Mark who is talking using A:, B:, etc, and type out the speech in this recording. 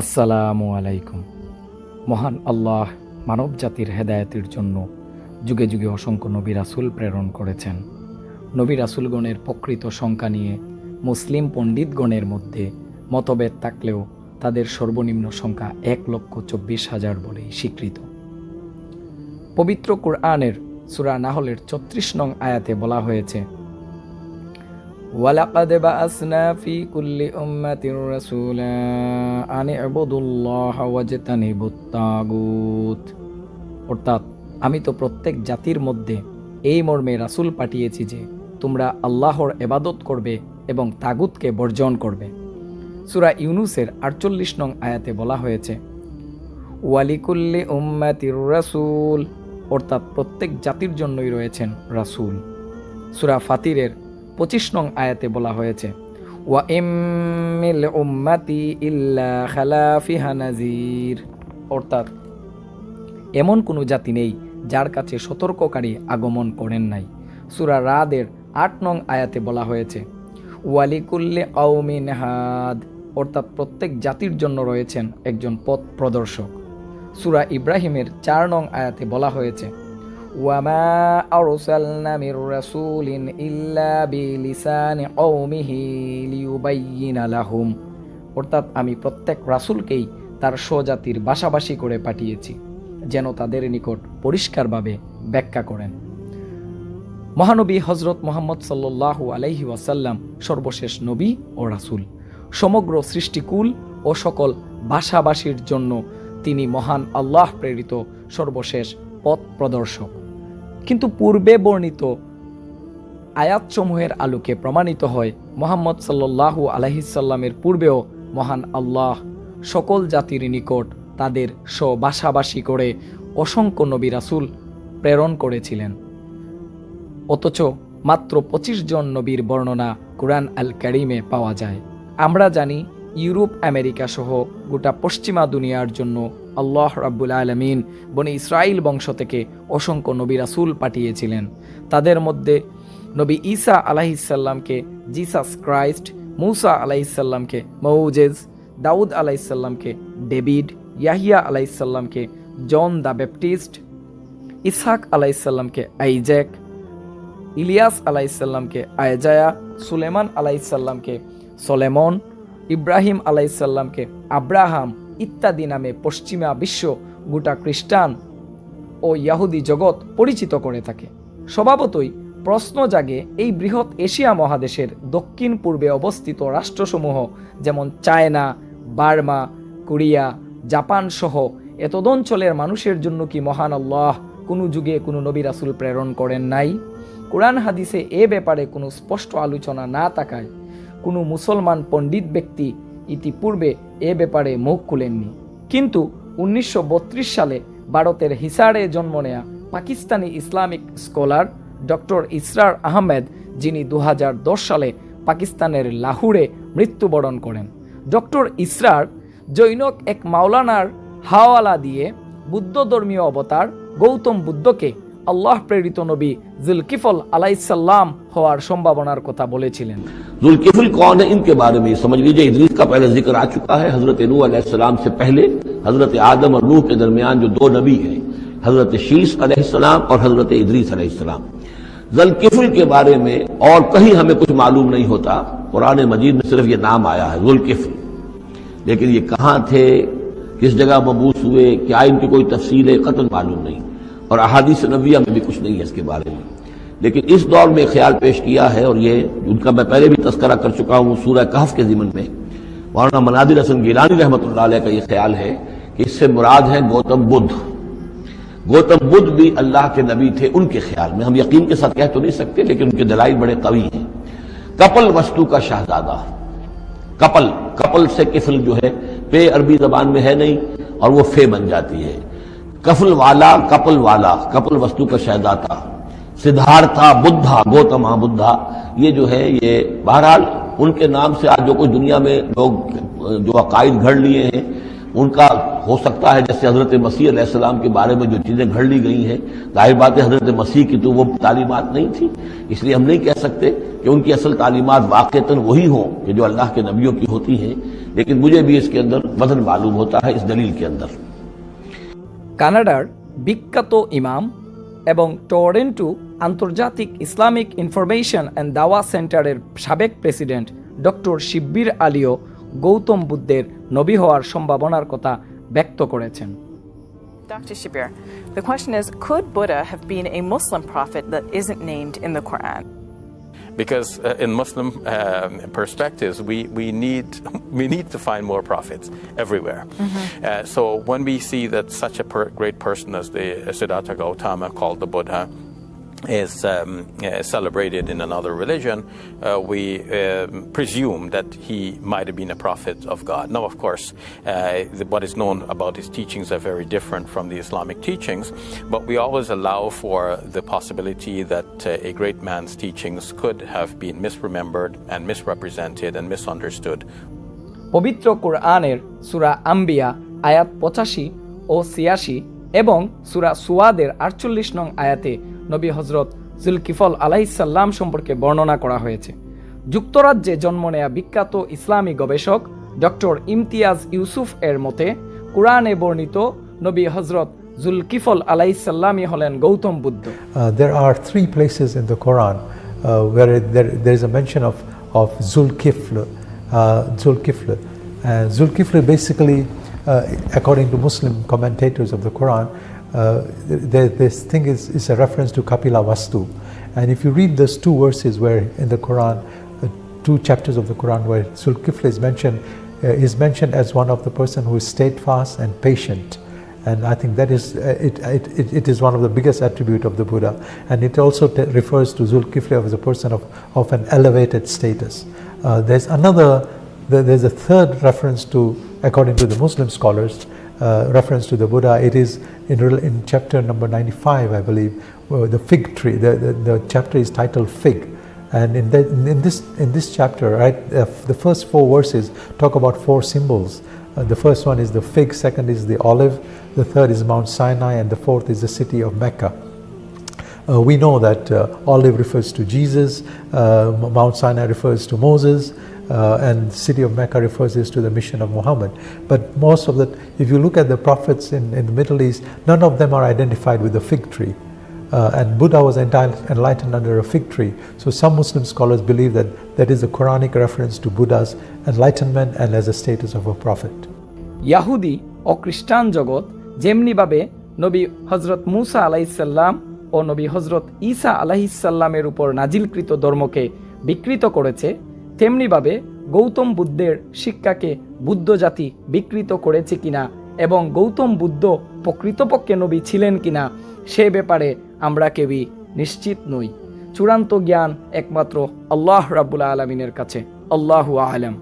A: আসসালামু আলাইকুম। মহান আল্লাহ মানব জাতির হেদায়েতের জন্য যুগে যুগে অসংখ্য নবী রাসুল প্রেরণ করেছেন। নবী রাসুলগণের প্রকৃত সংখ্যা নিয়ে মুসলিম পণ্ডিতগণের মধ্যে মতভেদ থাকলেও তাদের সর্বনিম্ন সংখ্যা এক লক্ষ চব্বিশ হাজার বলেই স্বীকৃত। পবিত্র কোরআনের সুরা নাহলের ছত্রিশ নং আয়াতে বলা হয়েছে ولقد بعثنا في كل أمة رسولا أن اعبدوا الله واجتنبوا الطاغوت অর্থাৎ আমি তো প্রত্যেক জাতির মধ্যে এই মর্মে রাসূল পাঠিয়েছি যে তোমরা আল্লাহর এবাদত করবে এবং তাগুতকে বর্জন করবে সূরা ইউনুসের আটচল্লিশ নং আয়াতে বলা হয়েছে ওয়ালিকুল্লি উম্মাতির রাসূল অর্থাৎ প্রত্যেক জাতির জন্যই রয়েছেন রাসূল সূরা ফাতিরের পঁচিশ নং আয়াতে বলা হয়েছে, ওয়া উম্মাতি ইল্লা অর্থাৎ, এমন কোনো জাতি নেই যার কাছে সতর্ককারী আগমন করেন নাই। সুরা রাদের আট নং আয়াতে বলা হয়েছে, ওয়ালিকুল্লে আউমিন হাদ। অর্থাৎ, প্রত্যেক জাতির জন্য রয়েছেন একজন পথ প্রদর্শক। সুরা ইব্রাহিমের চার নং আয়াতে বলা হয়েছে ওয়ামা আরসালনা মির রাসূলিন ইল্লা বিলিসানি কওমিহি লিয়ুবাইয়িনা লাহুম অর্থাৎ আমি প্রত্যেক রাসূলকেই তার স্বজাতির বাসাবাসী করে পাঠিয়েছি, যেন তাদের নিকট পরিষ্কারভাবে ব্যাখ্যা করেন। মহানবী হজরত মোহাম্মদ সাল্লাল্লাহু আলাইহি ওয়াসাল্লাম সর্বশেষ নবী ও রাসূল। সমগ্র সৃষ্টিকুল ও সকল ভাষাভাষীর জন্য তিনি মহান আল্লাহ প্রেরিত সর্বশেষ পথ প্রদর্শক। কিন্তু পূর্বে বর্ণিত আয়াতসমূহের আলোকে প্রমাণিত হয়, মোহাম্মদ সাল্লাল্লাহু আলাইসাল্লামের পূর্বেও মহান আল্লাহ সকল জাতির নিকট তাদের স্ববাসাবাসী করে অসংখ্য নবী রাসুল প্রেরণ করেছিলেন। অথচ মাত্র পঁচিশ জন নবীর বর্ণনা কোরআন আল কারিমে পাওয়া যায়। আমরা জানি, ইউরোপ, আমেরিকা সহ গোটা পশ্চিমা দুনিয়ার জন্য আল্লাহ রাব্বুল আলমিন বনে ইসরাইল বংশ থেকে অসংখ্য নবী রাসূল পাঠিয়েছিলেন। তাদের মধ্যে নবী ঈসা আলাহিসাল্লামকে জিসাস ক্রাইস্ট, মৌসা আলাইসাল্লামকে মৌজেজ দাউদ আলাইসাল্লামকে ডেভিড, ইয়াহিয়া আলাইসাল্লামকে জন দ্য ব্যাপটিস্ট, ইসহাক আলাইসাল্লামকে আইজ্যাক, ইলিয়াস আলাইসাল্লামকে আয়জায়া সুলেমান আলাইসাল্লামকে সলেমন, ইব্রাহিম আলাইসাল্লামকে আব্রাহাম ইত্যাদি নামে পশ্চিমা বিশ্ব গোটা খ্রিস্টান ও ইয়াহুদি জগৎ পরিচিত করে থাকে। স্বভাবতই প্রশ্ন জাগে এই বৃহৎ এশিয়া মহাদেশের দক্ষিণ পূর্বে অবস্থিত রাষ্ট্রসমূহ যেমন চায়না, বার্মা, কোরিয়া, জাপান সহ এতদঞ্চলের মানুষের জন্য কি মহান আল্লাহ কোনো যুগে কোনো নবী রাসূল প্রেরণ করেন নাই? কোরআন হাদিসে এ ব্যাপারে কোনো স্পষ্ট আলোচনা না থাকায় কোনো মুসলমান পণ্ডিত ব্যক্তি ইতিপূর্বে এ ব্যাপারে মুখ খুলেননি। কিন্তু উনিশশো বত্রিশ সালে ভারতের হিসারে জন্ম নেয়া Pakistani Islamic scholar doctor Israr Ahmed, যিনি দু হাজার দশ সালে পাকিস্তানের লাহুরে মৃত্যুবরণ করেন। ডক্টর ইসরার জৈনক এক মাওলানার হাওয়ালা দিয়ে বুদ্ধ ধর্মীয় অবতার গৌতম বুদ্ধকে আল্লাহ প্রেরিত নবী জুলকিফল আলাইসাল্লাম হওয়ার সম্ভাবনার কথা বলেছিলেন।
B: ذوالکفل کون ہے ان کے بارے میں سمجھ لیجیے ادریس کا پہلا ذکر آ چکا ہے حضرت نو علیہ السلام سے پہلے حضرت آدم اور نوح کے درمیان جو دو نبی ہیں حضرت شیش علیہ السلام اور حضرت ادریس علیہ السلام ذوالکفل کے بارے میں اور کہیں ہمیں کچھ معلوم نہیں ہوتا، قرآن مجید میں صرف یہ نام آیا ہے، ذوالکفل۔ لیکن یہ کہاں تھے، کس جگہ مبوس ہوئے، کیا ان کی کوئی تفصیل ہے قتل معلوم نہیں۔ اور احادیث نبیہ میں بھی کچھ نہیں ہے اس کے بارے میں۔ لیکن اس دور میں خیال پیش کیا ہے اور یہ ان کا میں پہلے بھی تذکرہ کر چکا ہوں، سورہ کہف کے ضمن میں۔ مولانا منادر حسن گیلانی رحمۃ اللہ علیہ کا یہ خیال ہے کہ اس سے مراد ہے گوتم بدھ۔ گوتم بدھ بھی اللہ کے نبی تھے ان کے خیال میں۔ ہم یقین کے ساتھ کہہ تو نہیں سکتے، لیکن ان کے دلائل بڑے قوی ہیں۔ کپل وستو کا شہزادہ۔ کپل کپل سے کفل جو ہے، پے عربی زبان میں ہے نہیں اور وہ فے بن جاتی ہے۔ کفل والا، کپل والا، کپل وستو کا شہداتا سدھارتھا بدھا، گوتما بدھا۔ یہ جو ہے، یہ بہرحال ان کے نام سے آج جو کچھ دنیا میں لوگ، جو عقائد گھڑ لیے ہیں، ان کا ہو سکتا ہے جیسے حضرت مسیح علیہ السلام کے بارے میں جو چیزیں گھڑ لی گئی ہیں۔ ظاہر بات ہے، حضرت مسیح کی تو وہ تعلیمات نہیں تھی، اس لیے ہم نہیں کہہ سکتے کہ ان کی اصل تعلیمات واقعتاً وہی ہوں کہ جو اللہ کے نبیوں کی ہوتی ہیں۔ لیکن مجھے بھی اس کے اندر وزن معلوم ہوتا ہے، اس دلیل کے اندر۔
A: কানাডার বিখ্যাত ইমাম এবং টরেন্টো আন্তর্জাতিক ইসলামিক ইনফরমেশন অ্যান্ড দাওয়া সেন্টারের সাবেক প্রেসিডেন্ট ডক্টর শিব্বির আলীও গৌতম বুদ্ধের নবী হওয়ার সম্ভাবনার কথা ব্যক্ত করেছেন
C: Dr. Shabir, the question is Could Buddha have been a Muslim prophet that isn't named in the Quran?
D: Because uh, in Muslim um, perspectives, we, we, need, we need to find more prophets everywhere. Uh, so when we see that such a per- great person as the Siddhartha Gautama, called the Buddha, is um, uh, celebrated in another religion, uh, we um, presume that he might have been a prophet of God. Now, of course, uh, the, what is known about his teachings are very different from the Islamic teachings, but we always allow for the possibility that uh, a great man's teachings could have been misremembered and misrepresented and misunderstood
A: পবিত্র কোরআনের সুরা আম্বিয়া আয়াত পঁচাশি ও ছিয়াশি এবং সুরা সুয়াদের আটচল্লিশ নং আয়াতে নবী হজরত জুলকিফল আলাইসাল্লাম সম্পর্কে বর্ণনা করা হয়েছে। যুক্তরাজ্যে জন্ম নেয়া বিখ্যাত ইসলামী গবেষক ডক্টর ইমতিয়াজ ইউসুফ এর মতে, কোরআনে বর্ণিত নবী হজরত জুলকিফল আলাইসাল্লামই হলেন Gautama
E: Buddha. There are three places in the Quran where there is a mention of of Zulkifl basically according to Muslim commentators of the Quran uh, th- this thing is, is a reference to Kapila Vastu. And if you read those two verses where in the Quran, uh, two chapters of the Quran where Zulkifl is mentioned, uh, is mentioned as one of the person who is steadfast and patient. And I think that is, uh, it, it, it, is one of the biggest attribute of the Buddha. And it also refers to Zulkifli as a person of, of an elevated status. Uh, there's another, there's a third reference to, according to the Muslim scholars, uh, reference to the Buddha. It is in, in chapter number 95, I believe, the fig tree, the, the, the chapter is titled Fig. And in, that, in, this, in this chapter, right, uh, the first four verses talk about four symbols. Uh, the first one is the fig, second is the olive, the third is Mount Sinai, and the fourth is the city of Mecca. Uh, we know that uh, olive refers to Jesus, uh, Mount Sinai refers to Moses, uh, and city of Mecca refers is to the mission of Muhammad. But most of the, if you look at the prophets in, in the Middle East, none of them are identified with the fig tree. Uh, and Buddha was enti- enlightened under a fig tree. So some Muslim scholars believe that that is a Quranic reference to Buddha's enlightenment and as a status of a prophet.
A: ইয়াহুদি ও খ্রিস্টান জগৎ যেমনিভাবে নবী হজরত মুসা আলাইসাল্লাম ও নবী হজরত ঈসা আলাইসাল্লামের উপর নাজিলকৃত ধর্মকে বিকৃত করেছে তেমনিভাবে গৌতম বুদ্ধের শিক্ষাকে বুদ্ধ জাতি বিকৃত করেছে কিনা এবং গৌতম বুদ্ধ প্রকৃতপক্ষে নবী ছিলেন কিনা সে ব্যাপারে আমরা কেউই নিশ্চিত নই। চূড়ান্ত জ্ঞান একমাত্র আল্লাহ রাবুল আলমিনের কাছে। আল্লাহু আলম।